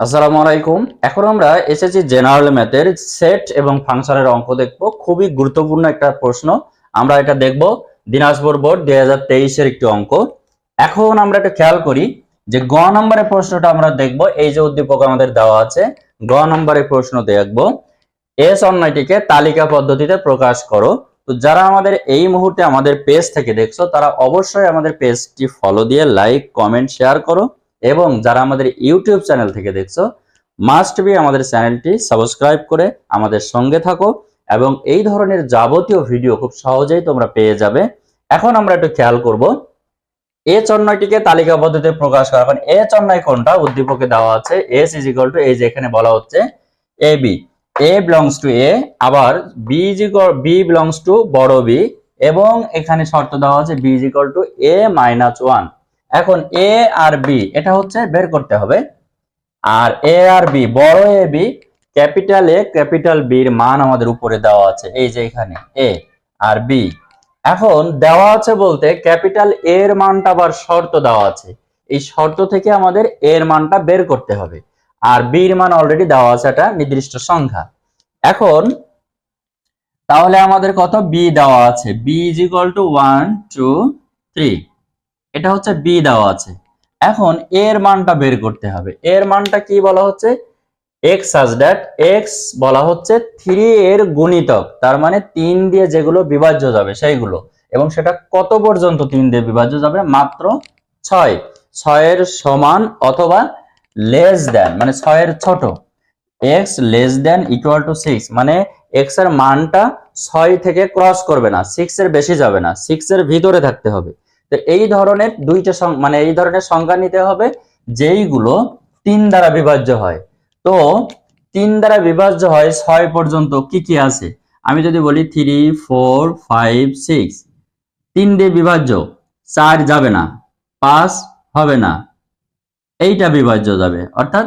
আসসালামু আলাইকুম। এখন আমরা এসেছি জেনারেল ম্যাথের সেট এবং ফাংশনের অঙ্ক দেখব। খুবই গুরুত্বপূর্ণ একটা প্রশ্ন। আমরা এটা দেখব। দিনাজপুর বোর্ড দুই হাজার তেইশের একটি অঙ্ক। এখন আমরা এটা খেয়াল করি যে গ নম্বরের প্রশ্নটা আমরা দেখব। এই যে উদ্দীপক আমাদের দেওয়া আছে, গ নম্বরের প্রশ্ন দেখব। এস অন্যটিকে তালিকা পদ্ধতিতে প্রকাশ করো। তো যারা আমাদের এই মুহূর্তে আমাদের পেজ থেকে দেখছ, তারা অবশ্যই আমাদের পেজটি ফলো দিয়ে লাইক কমেন্ট শেয়ার করো। এবং যারা আমাদের ইউটিউব চ্যানেল থেকে দেখছ মাস্ট বি আমাদের চ্যানেলটি সাবস্ক্রাইব করে আমাদের সঙ্গে থাকো এবং এই ধরনের যাবতীয় ভিডিও খুব সহজেই তোমরা পেয়ে যাবে। এখন আমরা একটু খেয়াল করব, এ চন্নয়টিকে তালিকা পদ্ধতিতে প্রকাশ করা। এখন এ চন্নয় কোনটা? উদ্দীপকে দেওয়া আছে। এস ইজ ইকুয়াল টু এই যে এখানে বলা হচ্ছে A B A belongs to A আবার B is B belongs to বড় বি এবং এখানে শর্ত দেওয়া আছে B is equal to A minus one এখন এ আর বি এটা হচ্ছে বের করতে হবে। আর এ আর বি বড় A B capital A capital বির মান আমাদের উপরে দেওয়া আছে, এই যে এখানে এ আর বি এখন দেওয়া আছে বলতে ক্যাপিটাল এর মানটা আবার শর্ত দেওয়া আছে, এই শর্ত থেকে আমাদের এর মানটা বের করতে হবে। আর বির মান অলরেডি দেওয়া আছে একটা নির্দিষ্ট সংখ্যা। এখন তাহলে আমাদের কত? বি দেওয়া আছে B is equal to one two three এটা হচ্ছে বি দেওয়া আছে। এখন এর মানটা বের করতে হবে। এর মানটা কি বলা হচ্ছে? এক্স সাজ দ্যাট এক্স বলা হচ্ছে থ্রি এর গুণিতক। তার মানে তিন দিয়ে যেগুলো বিভাজ্য যাবে, সেইগুলো। এবং সেটা কত পর্যন্ত তিন দিয়ে বিভাজ্য যাবে? মাত্র ছয়। ছয়ের সমান অথবা লেস দেন মানে ছয়ের ছোট। X less than equal to six মানে এক্সের মানটা ছয় থেকে ক্রস করবে না। সিক্স এর বেশি যাবে না। সিক্স এর ভিতরে থাকতে হবে। তো এই ধরনের দুইটা মানে এই ধরনের সংখ্যা নিতে হবে যেইগুলো তিন দ্বারা বিভাজ্য হয়। তো তিন দ্বারা বিভাজ্য হয় ছয় পর্যন্ত কি কি আছে? আমি যদি বলি থ্রি ফোর ফাইভ সিক্স তিন দিয়ে বিভাজ্য, চার যাবে না, পাঁচ হবে না, এইটা বিভাজ্য যাবে। অর্থাৎ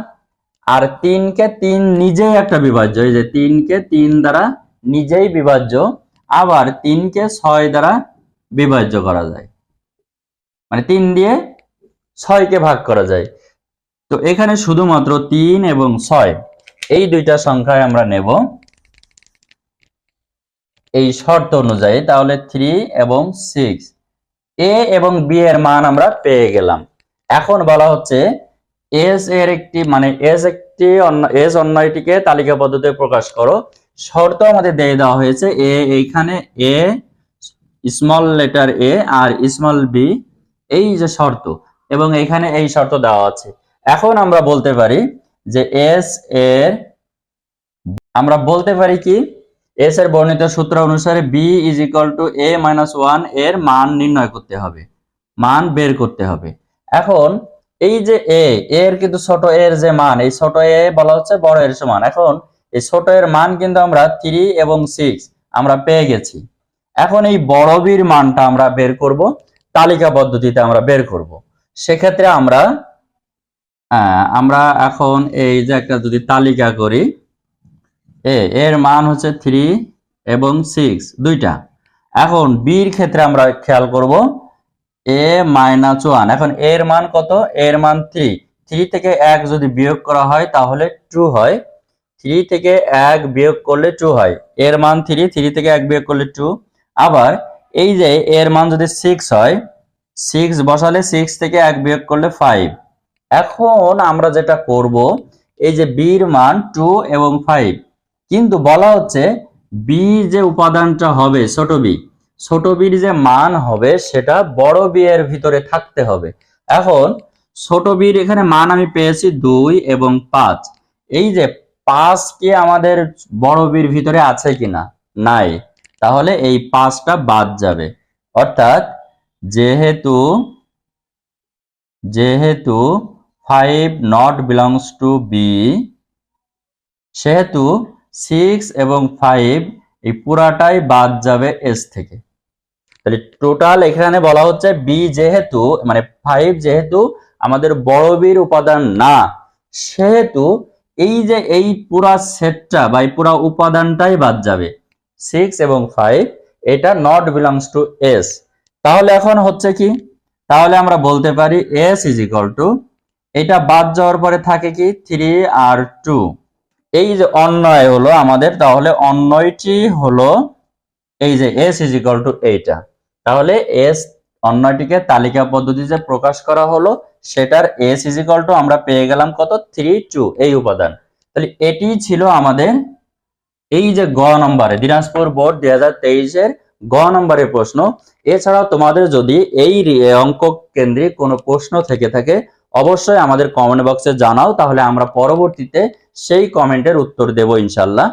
আর তিনকে তিন নিজেই একটা বিভাজ্য, এই যে তিনকে তিন দ্বারা নিজেই বিভাজ্য, আবার তিনকে ছয় দ্বারা বিভাজ্য করা যায়। মানে তিন দিয়ে ছয়কে ভাগ করা যায়। তো এখানে শুধুমাত্র তিন এবং ছয়, এই দুইটা সংখ্যায় আমরা নেব। এই শর্ত অনুযায়ী তাহলে থ্রি এবং সিক্স এ এবং বি এর মান আমরা পেয়ে গেলাম। এখন বলা হচ্ছে এস এর একটি মানে এস একটি এস অন্যটিকে তালিকা পদ্ধতিতে প্রকাশ করো। শর্ত আমাদের দিয়ে দেওয়া হয়েছে এ এইখানে এ স্মল লেটার এ আর স্মল বি এই যে শর্ত এবং এখানে এই শর্ত দেওয়া আছে। এখন আমরা বলতে পারি যে এস এর আমরা বলতে পারি কি এস এর বর্ণিত সূত্র অনুসারে B is equal to A minus ওয়ানের মান নির্ণয় করতে হবে, মান বের করতে হবে। এখন এই যে এ এর কিন্তু ছোট এর যে মান, এই ছোট এ বলা হচ্ছে বড় এর সমান। এখন এই ছোট এর মান কিন্তু আমরা থ্রি এবং সিক্স আমরা পেয়ে গেছি। এখন এই বড় বির মানটা আমরা বের করব। তালিকা পদ্ধতিতে আমরা বের করব। সেক্ষেত্রে আমরা আমরা এখন এই যে একটা যদি তালিকা করি, এ, এর মান হচ্ছে থ্রি এবং সিক্স দুইটা। এখন বির ক্ষেত্রে আমরা খেয়াল করব এ মাইনাস ওয়ান এখন এর মান কত? এর মান থ্রি থ্রি থেকে এক যদি বিয়োগ করা হয়, তাহলে টু হয়। থ্রি থেকে এক বিয়োগ করলে টু হয়। এর মান থ্রি থ্রি থেকে এক বিয়োগ করলে টু আবার এই যে এর মান যদি সিক্স হয় সিক্স বসালে সিক্স থেকে এক বিয়োগ করলে ফাইভ এখন আমরা যেটা করব, এই যে বির মান টু এবং ফাইভ কিন্তু বলা হচ্ছে বি যে উপাদানটা হবে ছোট বি ছোট বির যে মান হবে সেটা বড় বি এর ভিতরে থাকতে হবে। এখন ছোট বির এখানে মান আমি পেয়েছি দুই এবং পাঁচ। এই যে পাঁচ কি আমাদের বড় বির ভিতরে আছে কিনা? নাই। তাহলে এই পাঁচটা বাদ যাবে। অর্থাৎ যেহেতু যেহেতু five not belongs to B সেহেতু সিক্স এবং ফাইভ এই পুরাটাই বাদ যাবে এস থেকে। তাহলে টোটাল এখানে বলা হচ্ছে বি যেহেতু মানে ফাইভ যেহেতু আমাদের বড় বির উপাদান না, সেহেতু এই যে এই পুরা সেটটা বা এই পুরা উপাদানটাই বাদ যাবে। সিক্স এবং ফাইভ এটা নট বিলংস টু এস তাহলে এখন হচ্ছে কি? তাহলে আমরা বলতে পারি এস ইজ ইকাল টু এটা বাদ যাওয়ার পরে থাকে কি? থ্রি আর টু এই যে অন্যয় হলো আমাদের, তাহলে অন্যয়টি হলো এই যে এস ইজ ইকাল টু এইটা। তাহলে এস অন্যটিকে তালিকা পদ্ধতিতে প্রকাশ করা হলো, সেটার এস ইজ ইকাল টু আমরা পেয়ে গেলাম কত? থ্রি টু এই উপাদান। তাহলে এটি ছিল আমাদের এই যে গ নম্বরে, দিনাজপুর বোর্ড দুই হাজার তেইশের গ নম্বরের প্রশ্ন, এছাড়াও তোমাদের যদি এই অঙ্ক কেন্দ্রিক কোনো প্রশ্ন থেকে থাকে, অবশ্যই আমাদের কমেন্ট বক্সে জানাও, তাহলে আমরা পরবর্তীতে সেই কমেন্টের উত্তর দেব ইনশাল্লাহ।